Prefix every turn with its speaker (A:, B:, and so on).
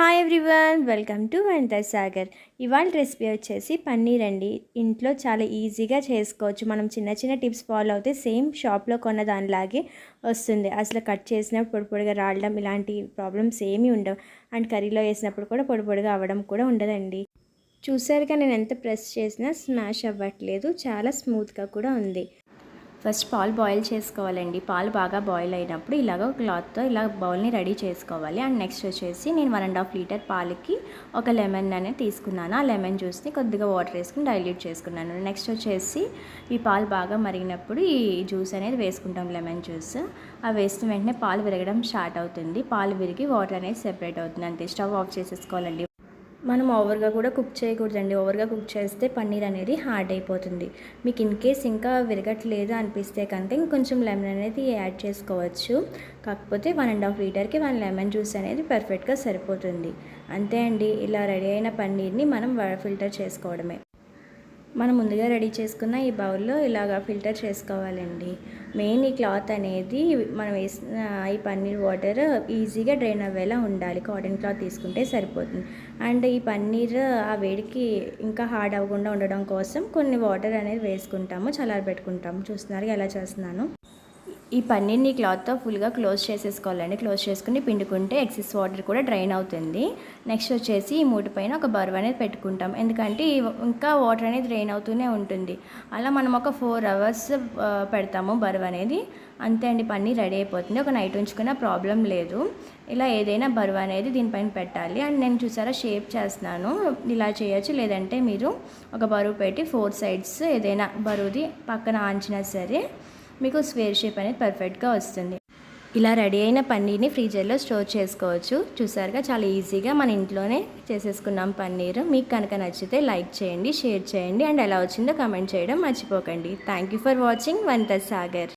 A: Hi everyone welcome to Vanitha Sagar ఇవాళ recipe వచ్చేసి పన్నీర్ అండి. ఇంట్లో చాలా ఈజీగా చేసుకోవచ్చు. మనం చిన్న చిన్న టిప్స్ ఫాలో అవుతే సేమ్ షాప్లో కొన్న దానిలాగే వస్తుంది. అసలు కట్ చేసినప్పుడు పొడి పొడిగా రావడం ఇలాంటి ప్రాబ్లమ్స్ ఏమీ ఉండవు. అండ్ కర్రీలో వేసినప్పుడు కూడా పొడి పొడిగా అవ్వడం కూడా ఉండదండి. చూసారుగా నేను ఎంత ప్రెస్ చేసినా స్మాష్ అవ్వట్లేదు. చాలా స్మూత్గా కూడా ఉంది. ఫస్ట్ పాలు బాయిల్ చేసుకోవాలండి. పాలు బాగా బాయిల్ అయినప్పుడు ఇలాగ క్లాత్తో ఇలా బౌల్ని రెడీ చేసుకోవాలి. అండ్ నెక్స్ట్ వచ్చేసి నేను వన్ అండ్ హాఫ్ లీటర్ పాలకి ఒక లెమన్ అనేది తీసుకున్నాను. ఆ లెమన్ జ్యూస్ని కొద్దిగా వాటర్ వేసుకుని డైల్యూట్ చేసుకున్నాను. నెక్స్ట్ వచ్చేసి ఈ పాలు బాగా మరిగినప్పుడు ఈ జ్యూస్ అనేది వేసుకుంటాం లెమన్ జ్యూస్. ఆ వేసిన వెంటనే పాలు విరగడం స్టార్ట్ అవుతుంది. పాలు విరిగి వాటర్ అనేది సెపరేట్ అవుతుంది. అంతే. స్టవ్ ఆఫ్ చేసేసుకోవాలండి. మనం ఓవర్గా కూడా కుక్ చేయకూడదండి. ఓవర్గా కుక్ చేస్తే పన్నీర్ అనేది హార్డ్ అయిపోతుంది. మీకు ఇన్ కేస్ ఇంకా విరగట్లేదు అనిపిస్తే కనుక ఇంకొంచెం లెమన్ అనేది యాడ్ చేసుకోవచ్చు. కాకపోతే వన్ అండ్ హాఫ్ లీటర్కి వన్ లెమన్ జ్యూస్ అనేది పర్ఫెక్ట్గా సరిపోతుంది. అంతే అండి. ఇలా రెడీ అయిన పన్నీర్ని మనం ఫిల్టర్ చేసుకోవడమే. మనం ముందుగా రెడీ చేసుకున్న ఈ బౌల్లో ఇలాగా ఫిల్టర్ చేసుకోవాలండి. మెయిన్ ఈ క్లాత్ అనేది మనం వేసిన ఈ పన్నీర్ వాటర్ ఈజీగా డ్రైన్ అవ్వేలా ఉండాలి. కాటన్ క్లాత్ తీసుకుంటే సరిపోతుంది. అండ్ ఈ పన్నీర్ ఆ వేడికి ఇంకా హార్డ్ అవ్వకుండా ఉండడం కోసం కొన్ని వాటర్ అనేది వేసుకుంటాము చల్లారబెట్టుకుంటాము. చూస్తున్నారు ఎలా చేస్తున్నాను? ఈ పన్నీర్ని క్లాత్తో ఫుల్గా క్లోజ్ చేసేసుకోవాలండి. క్లోజ్ చేసుకుని పిండుకుంటే ఎక్సెస్ వాటర్ కూడా డ్రైన్ అవుతుంది. నెక్స్ట్ వచ్చేసి ఈ మూటి పైన ఒక బరువు అనేది పెట్టుకుంటాం. ఎందుకంటే ఇంకా వాటర్ అనేది డ్రైన్ అవుతూనే ఉంటుంది. అలా మనం ఒక ఫోర్ అవర్స్ పెడతాము బరువు అనేది. అంతే అండి పన్నీర్ రెడీ అయిపోతుంది. ఒక నైట్ ఉంచుకున్న ప్రాబ్లం లేదు. ఇలా ఏదైనా బరువు అనేది దీనిపైన పెట్టాలి. అండ్ నేను చూసారా షేప్ చేస్తున్నాను. ఇలా చేయొచ్చు. లేదంటే మీరు ఒక బరువు పెట్టి ఫోర్ సైడ్స్ ఏదైనా బరువుది పక్కన ఆంచినా సరే మీకు స్క్వేర్ షేప్ అనేది పర్ఫెక్ట్గా వస్తుంది. ఇలా రెడీ అయిన పన్నీర్ని ఫ్రీజర్లో స్టోర్ చేసుకోవచ్చు. చూసారుగా చాలా ఈజీగా మన ఇంట్లోనే చేసేసుకున్నాం పన్నీర్. మీకు కనుక నచ్చితే లైక్ చేయండి షేర్ చేయండి అండ్ ఎలా వచ్చిందో కమెంట్ చేయడం మర్చిపోకండి. థ్యాంక్ యూ ఫర్ వాచింగ్ వంట సాగర్